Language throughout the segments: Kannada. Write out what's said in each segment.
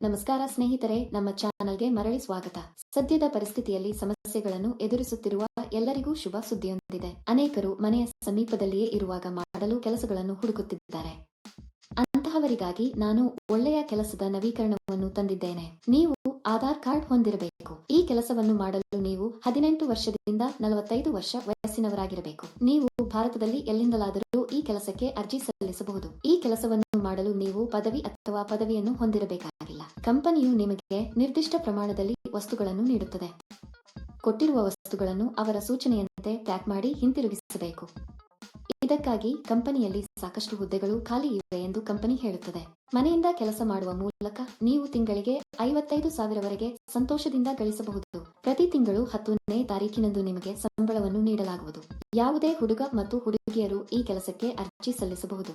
ನಮಸ್ಕಾರ ಸ್ನೇಹಿತರೆ, ನಮ್ಮ ಚಾನಲ್ಗೆ ಮರಳಿ ಸ್ವಾಗತ. ಸದ್ಯದ ಪರಿಸ್ಥಿತಿಯಲ್ಲಿ ಸಮಸ್ಯೆಗಳನ್ನು ಎದುರಿಸುತ್ತಿರುವ ಎಲ್ಲರಿಗೂ ಶುಭ ಸುದ್ದಿಯೊಂದಿದೆ. ಅನೇಕರು ಮನೆಯ ಸಮೀಪದಲ್ಲಿಯೇ ಇರುವಾಗ ಮಾಡಲು ಕೆಲಸಗಳನ್ನು ಹುಡುಕುತ್ತಿದ್ದಾರೆ. ಅಂತಹವರಿಗಾಗಿ ನಾನು ಒಳ್ಳೆಯ ಕೆಲಸದ ನವೀಕರಣವನ್ನು ತಂದಿದ್ದೇನೆ. ನೀವು ಆಧಾರ್ ಕಾರ್ಡ್ ಹೊಂದಿರಬೇಕು. ಈ ಕೆಲಸವನ್ನು ಮಾಡಲು ನೀವು ಹದಿನೆಂಟು ವರ್ಷದಿಂದ ನಲವತ್ತೈದು ವರ್ಷ ವಯಸ್ಸಿನವರಾಗಿರಬೇಕು. ನೀವು ಭಾರತದಲ್ಲಿ ಎಲ್ಲಿಂದಲಾದರೂ ಈ ಕೆಲಸಕ್ಕೆ ಅರ್ಜಿ ಸಲ್ಲಿಸಬಹುದು. ಈ ಕೆಲಸವನ್ನು ಮಾಡಲು ನೀವು ಪದವಿ ಅಥವಾ ಪದವಿಯನ್ನು ಹೊಂದಿರಬೇಕಾಗಿಲ್ಲ. ಕಂಪನಿಯು ನಿಮಗೆ ನಿರ್ದಿಷ್ಟ ಪ್ರಮಾಣದಲ್ಲಿ ವಸ್ತುಗಳನ್ನು ನೀಡುತ್ತದೆ. ಕೊಟ್ಟಿರುವ ವಸ್ತುಗಳನ್ನು ಅವರ ಸೂಚನೆಯಂತೆ ಪ್ಯಾಕ್ ಮಾಡಿ ಹಿಂತಿರುಗಿಸಬೇಕು. ಇದಕ್ಕಾಗಿ ಕಂಪನಿಯಲ್ಲಿ ಸಾಕಷ್ಟು ಹುದ್ದೆಗಳು ಖಾಲಿ ಇವೆ ಎಂದು ಕಂಪನಿ ಹೇಳುತ್ತದೆ. ಮನೆಯಿಂದ ಕೆಲಸ ಮಾಡುವ ಮೂಲಕ ನೀವು ತಿಂಗಳಿಗೆ ಐವತ್ತೈದು ಸಾವಿರವರೆಗೆ ಸಂತೋಷದಿಂದ ಗಳಿಸಬಹುದು. ಪ್ರತಿ ತಿಂಗಳು ಹತ್ತನೇ ತಾರೀಕಿನಂದು ನಿಮಗೆ ಸಂಬಳವನ್ನು ನೀಡಲಾಗುವುದು. ಯಾವುದೇ ಹುಡುಗ ಮತ್ತು ಹುಡುಗಿಯರು ಈ ಕೆಲಸಕ್ಕೆ ಅರ್ಜಿ ಸಲ್ಲಿಸಬಹುದು.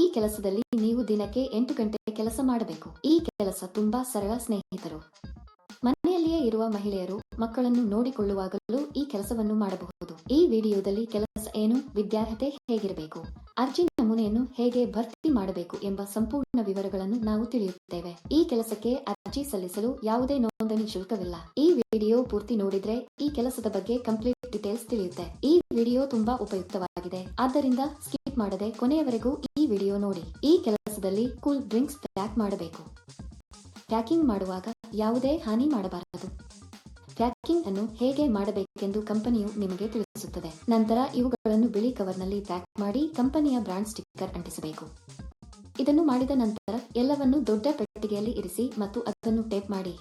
ಈ ಕೆಲಸದಲ್ಲಿ ನೀವು ದಿನಕ್ಕೆ ಎಂಟು ಗಂಟೆ ಕೆಲಸ ಮಾಡಬೇಕು. ಈ ಕೆಲಸ ತುಂಬಾ ಸರಳ ಸ್ನೇಹಿತರು. ಮನೆಯಲ್ಲಿಯೇ ಇರುವ ಮಹಿಳೆಯರು ಮಕ್ಕಳನ್ನು ನೋಡಿಕೊಳ್ಳುವಾಗಲೂ ಈ ಕೆಲಸವನ್ನು ಮಾಡಬಹುದು. ಈ ವಿಡಿಯೋದಲ್ಲಿ ಕೆಲಸ ಏನು, ವಿದ್ಯಾರ್ಹತೆ ಹೇಗಿರಬೇಕು, ಅರ್ಜಿ ನಮೂನೆಯನ್ನು ಹೇಗೆ ಭರ್ತಿ ಮಾಡಬೇಕು ಎಂಬ ಸಂಪೂರ್ಣ ವಿವರಗಳನ್ನು ನಾವು ತಿಳಿಯುತ್ತೇವೆ. ಈ ಕೆಲಸಕ್ಕೆ ಅರ್ಜಿ ಸಲ್ಲಿಸಲು ಯಾವುದೇ ನೋಂದಣಿ ಶುಲ್ಕವಿಲ್ಲ. ಈ ವಿಡಿಯೋ ಪೂರ್ತಿ ನೋಡಿದ್ರೆ ಈ ಕೆಲಸದ ಬಗ್ಗೆ ಕಂಪ್ಲೀಟ್ ಡೀಟೇಲ್ಸ್ ತಿಳಿಯುತ್ತೆ. ಈ ವಿಡಿಯೋ ತುಂಬಾ ಉಪಯುಕ್ತವಾಗಿದೆ. ಆದ್ದರಿಂದ ಮಾಡದೆ ಕೊನೆಯವರೆಗೂ ಈ ವಿಡಿಯೋ ನೋಡಿ. ಈ ಕೆಲಸದಲ್ಲಿ ಕೂಲ್ ಡ್ರಿಂಕ್ಸ್ ಪ್ಯಾಕ್ ಮಾಡಬೇಕು. ಪ್ಯಾಕಿಂಗ್ ಮಾಡುವಾಗ ಯಾವುದೇ ಹಾನಿ ಮಾಡಬಾರದು. ಪ್ಯಾಕಿಂಗ್ ಅನ್ನು ಹೇಗೆ ಮಾಡಬೇಕೆಂದು ಕಂಪನಿಯು ನಿಮಗೆ ತಿಳಿಸುತ್ತದೆ. ನಂತರ ಇವುಗಳನ್ನು ಬಿಳಿ ಕವರ್ನಲ್ಲಿ ಪ್ಯಾಕ್ ಮಾಡಿ ಕಂಪನಿಯ ಬ್ರಾಂಡ್ ಸ್ಟಿಕ್ಕರ್ ಅಂಟಿಸಬೇಕು. ಇದನ್ನು ಮಾಡಿದ ನಂತರ ಎಲ್ಲವನ್ನು ದೊಡ್ಡ ಪೆಟ್ಟಿಗೆಯಲ್ಲಿ ಇರಿಸಿ ಮತ್ತು ಅದನ್ನು ಟೇಪ್ ಮಾಡಿ.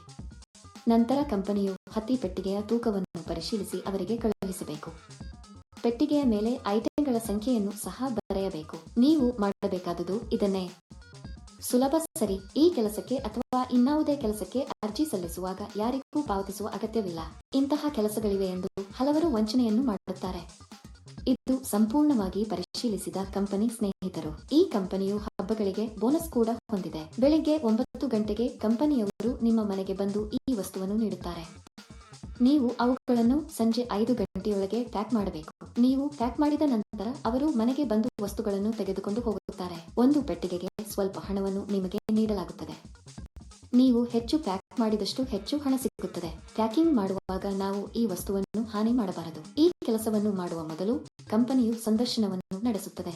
ನಂತರ ಕಂಪನಿಯು ಹತ್ತಿ ಪೆಟ್ಟಿಗೆಯ ತೂಕವನ್ನು ಪರಿಶೀಲಿಸಿ ಅವರಿಗೆ ಕಳುಹಿಸಬೇಕು. ಪೆಟ್ಟಿಗೆಯ ಮೇಲೆ ಐಟಂಗಳ ಸಂಖ್ಯೆಯನ್ನು ಸಹ ಬರೆಯಬೇಕು. ನೀವು ಮಾಡಬೇಕಾದುದು ಇದನ್ನೇ. ಸುಲಭ ಸರಿ. ಈ ಕೆಲಸಕ್ಕೆ ಅಥವಾ ಇನ್ನಾವುದೇ ಕೆಲಸಕ್ಕೆ ಅರ್ಜಿ ಸಲ್ಲಿಸುವಾಗ ಯಾರಿಗೂ ಪಾವತಿಸುವ ಅಗತ್ಯವಿಲ್ಲ. ಇಂತಹ ಕೆಲಸಗಳಿವೆ ಎಂದು ಹಲವರು ವಂಚನೆಯನ್ನು ಮಾಡುತ್ತಾರೆ. ಇದು ಸಂಪೂರ್ಣವಾಗಿ ಪರಿಶೀಲಿಸಿದ ಕಂಪನಿ ಸ್ನೇಹಿತರು. ಈ ಕಂಪನಿಯು ಹಬ್ಬಗಳಿಗೆ ಬೋನಸ್ ಕೂಡ ಹೊಂದಿದೆ. ಬೆಳಿಗ್ಗೆ ಒಂಬತ್ತು ಗಂಟೆಗೆ ಕಂಪನಿಯವರು ನಿಮ್ಮ ಮನೆಗೆ ಬಂದು ಈ ವಸ್ತುವನ್ನು ನೀಡುತ್ತಾರೆ. ನೀವು ಅವುಗಳನ್ನು ಸಂಜೆ ಐದು ಗಂಟೆಯೊಳಗೆ ಪ್ಯಾಕ್ ಮಾಡಬೇಕು. ನೀವು ಪ್ಯಾಕ್ ಮಾಡಿದ ನಂತರ ಅವರು ಮನೆಗೆ ಬಂದು ವಸ್ತುಗಳನ್ನು ತೆಗೆದುಕೊಂಡು ಹೋಗುತ್ತಾರೆ. ಒಂದು ಪೆಟ್ಟಿಗೆಗೆ ಸ್ವಲ್ಪ ಹಣವನ್ನು ನಿಮಗೆ ನೀಡಲಾಗುತ್ತದೆ. ನೀವು ಹೆಚ್ಚು ಪ್ಯಾಕ್ ಮಾಡಿದಷ್ಟು ಹೆಚ್ಚು ಹಣ ಸಿಗುತ್ತದೆ. ಪ್ಯಾಕಿಂಗ್ ಮಾಡುವಾಗ ನಾವು ಈ ವಸ್ತುವನ್ನು ಹಾನಿ ಮಾಡಬಾರದು. ಈ ಕೆಲಸವನ್ನು ಮಾಡುವ ಮೊದಲು ಕಂಪನಿಯು ಸಂದರ್ಶನವನ್ನು ನಡೆಸುತ್ತದೆ.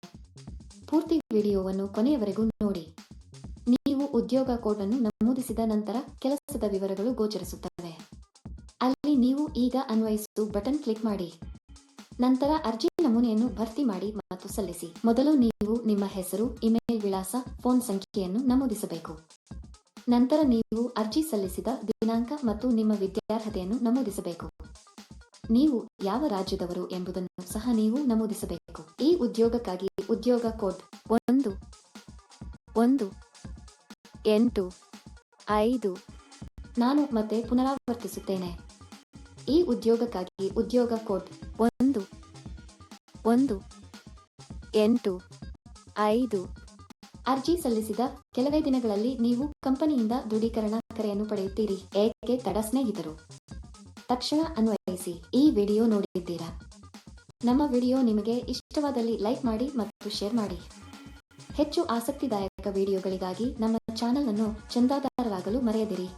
ಪೂರ್ತಿ ವಿಡಿಯೋವನ್ನು ಕೊನೆಯವರೆಗೂ ನೋಡಿ. ನೀವು ಉದ್ಯೋಗ ಕೋಡ್ ಅನ್ನು ನಮೂದಿಸಿದ ನಂತರ ಕೆಲಸದ ವಿವರಗಳು ಗೋಚರಿಸುತ್ತವೆ. ಅಲ್ಲಿ ನೀವು ಈಗ ಅನ್ವಯಿಸು ಬಟನ್ ಕ್ಲಿಕ್ ಮಾಡಿ. ನಂತರ ಅರ್ಜಿ ನಮೂನೆಯನ್ನು ಭರ್ತಿ ಮಾಡಿ ಮತ್ತು ಸಲ್ಲಿಸಿ. ಮೊದಲು ನೀವು ನಿಮ್ಮ ಹೆಸರು, ಇಮೇಲ್ ವಿಳಾಸ, ಫೋನ್ ಸಂಖ್ಯೆಯನ್ನು ನಮೂದಿಸಬೇಕು. ನಂತರ ನೀವು ಅರ್ಜಿ ಸಲ್ಲಿಸಿದ ದಿನಾಂಕ ಮತ್ತು ನಿಮ್ಮ ವಿದ್ಯಾರ್ಹತೆಯನ್ನು ನಮೂದಿಸಬೇಕು. ನೀವು ಯಾವ ರಾಜ್ಯದವರು ಎಂಬುದನ್ನು ಸಹ ನೀವು ನಮೂದಿಸಬೇಕು. ಈ ಉದ್ಯೋಗಕ್ಕಾಗಿ ಉದ್ಯೋಗ ಕೋಡ್ ಒಂದು ಒಂದು, ಎಂಟು, ಐದು ನಾನು ಮತ್ತೆ ಪುನರಾವರ್ತಿಸುತ್ತೇನೆ. ಈ ಉದ್ಯೋಗಕ್ಕಾಗಿ ಉದ್ಯೋಗ ಕೋಡ್ ಒಂದು ಒಂದು, ಎಂಟು, ಐದು ಅರ್ಜಿ ಸಲ್ಲಿಸಿದ ಕೆಲವೇ ದಿನಗಳಲ್ಲಿ ನೀವು ಕಂಪನಿಯಿಂದ ದೃಢೀಕರಣ ಕರೆಯನ್ನು ಪಡೆಯುತ್ತೀರಿ. ಏಕೆ ತಡ ಸ್ನೇಹಿತರು? ತಕ್ಷಣ ಅನ್ವಯಿಸಿ, ಈ ವಿಡಿಯೋ ನೋಡಿದ್ದೀರಾ? ನಮ್ಮ ವಿಡಿಯೋ ನಿಮಗೆ ಇಷ್ಟವಾದಲ್ಲಿ ಲೈಕ್ ಮಾಡಿ ಮತ್ತು ಶೇರ್ ಮಾಡಿ. ಹೆಚ್ಚು ಆಸಕ್ತಿದಾಯಕ ವಿಡಿಯೋಗಳಿಗಾಗಿ ನಮ್ಮ ಚಾನಲ್ ಅನ್ನು ಚಂದಾದಾರರಾಗಲು ಮರೆಯದಿರಿ.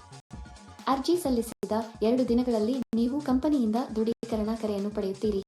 ಅರ್ಜಿ ಸಲ್ಲಿಸಿದ ಎರಡು ದಿನಗಳಲ್ಲಿ ನೀವು ಕಂಪನಿಯಿಂದ ದೃಢೀಕರಣ ಕರೆಯನ್ನು ಪಡೆಯುತ್ತೀರಿ.